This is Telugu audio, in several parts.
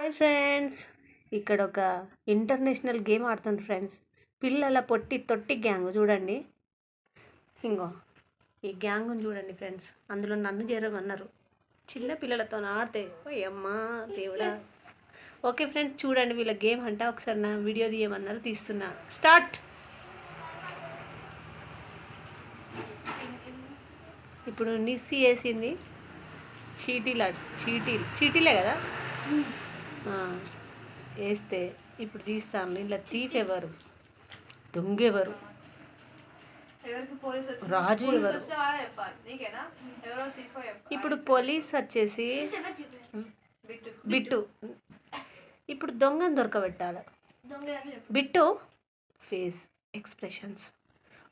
హాయ్ ఫ్రెండ్స్ ఇక్కడ ఒక ఇంటర్నేషనల్ గేమ్ ఆడుతుంది ఫ్రెండ్స్ పిల్లల పొట్టి తొట్టి గ్యాంగ్ చూడండి. ఇంగో ఈ గ్యాంగ్ని చూడండి ఫ్రెండ్స్ అందులో నన్ను చేరమన్నారు. చిన్న పిల్లలతో ఆడితే అమ్మా దేవుడా. ఓకే ఫ్రెండ్స్ చూడండి వీళ్ళ గేమ్ అంట. ఒకసారి నా వీడియో తీయమన్నారు తీస్తున్నా. స్టార్ట్ ఇప్పుడు నిస్సి వేసింది చీటీలా చీటీలు. చీటీలే కదా? వేస్తే ఇప్పుడు తీస్తాను ఇలా థీఫ్ ఎవరు? దొంగ ఎవరు? ఎవరికి పోలీస్ వచ్చి రాజు ఎవరు? ఇప్పుడు పోలీస్ వచ్చేసి బిట్టు. ఇప్పుడు దొంగను దొరకబెట్టాలి. Bit face expressions.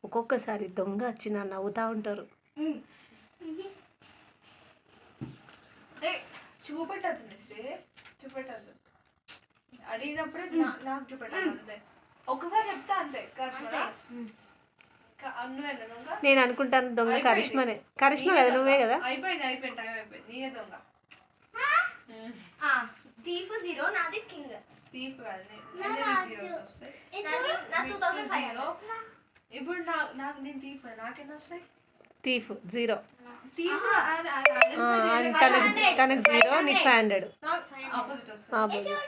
ఒక్కొక్కసారి దొంగ వచ్చిన నవ్వుతూ ఉంటారు. చూపెట్టద్దు అడిగినప్పుడే నా- నాకు చూపెట్టాలి అంతే. ఒక్కసారి చెప్తా అంతే దొంగ? నేను అనుకుంటాను దొంగ. కరిష్మనే. కరిష్మ కదా నువ్వే. కదా? అయిపోయింది అయిపోయింది టైం అయిపోయింది. నేనే దొంగ. థీఫ్ జీరో నాది కింగ్ జీరో ఇప్పుడు నా నాకు నేను తీఫ్ నాకెన్ని వస్తాయి? తీఫ్ జీరో తనకు జీరో నీకు ఫైవ్ హండ్రెడ్ ఆపోజిట్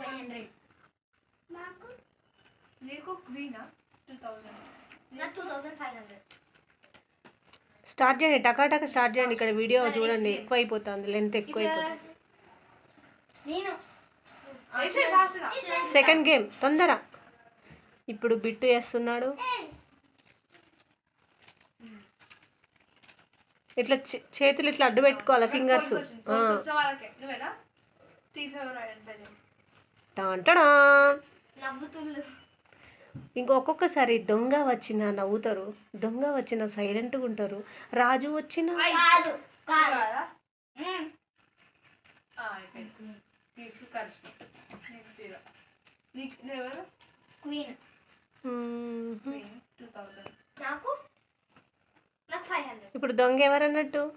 హండ్రెడ్ నీకు క్వీనా టూ థౌజండ్ నా two thousand five hundred start చేయండి టకాటక స్టార్ట్ చేయండి ఇక్కడ వీడియో చూడండి ఎక్కువ అయిపోతుంది లెంత్ ఎక్కువ అయిపోతుంది నేను సెకండ్ గేమ్ తొందర. ఇప్పుడు బిట్టు వేస్తున్నాడు ఇట్లా చే- చేతులు ఇట్లా అడ్డు పెట్టుకోవాలి ఫింగర్స్ టాంటడా నవ్వుతుళ్ళు ఇంకొక్కొక్కసారి దొంగ వచ్చిన నవ్వుతారు దొంగ వచ్చిన సైలెంట్గా ఉంటారు రాజు వచ్చిన కాదు కాదు. క్వీన్. మ్మ్. టూ నాకు? నాకు ఫైవ్ హండ్రెడ్. ఇప్పుడు దొంగ ఎవరన్నట్టు?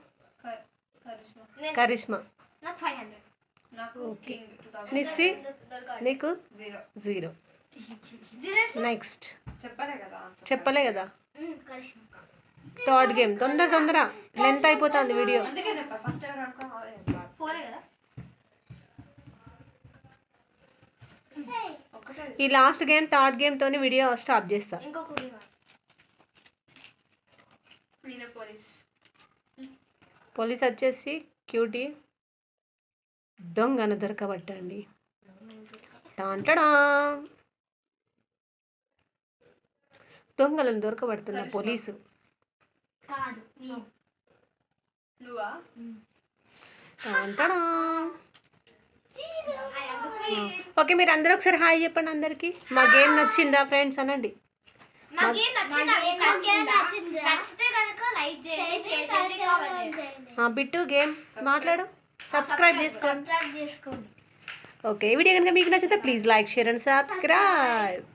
కరిష్మ. నేను కరిష్మా. నాకు ఫైవ్ హండ్రెడ్. నిస్సి నీకు జీరో నెక్స్ట్ చెప్పలే కదా థర్డ్ గేమ్ తొందర తొందర. లెంత్ అయిపోతుంది వీడియో ఈ లాస్ట్ గేమ్ థర్డ్ గేమ్ తోని వీడియో స్టాప్ చేస్తా. పోలీస్. వచ్చేసి క్యూటీ దొంగను దొరకబట్టండి. టాంటడా! దొంగలను దొరకబడుతున్న పోలీసు. ఓకే మీరు అందరూ ఒకసారి హాయ్ చెప్పండి అందరికి. మా గేమ్ నచ్చిందా ఫ్రెండ్స్ అనండి? మా గేమ్ నచ్చిందా? మీకు నచ్చిందా? నచ్చితే కనుక లైక్ చేయండి షేర్ చేయండి కామెంట్ చేయండి. ఆ, బిట్టు గేమ్ మాట్లాడు. సబ్స్క్రైబ్ చేసుకోండి ఓకే ఈ వీడియో కనుక మీకు నచ్చితే please like share and subscribe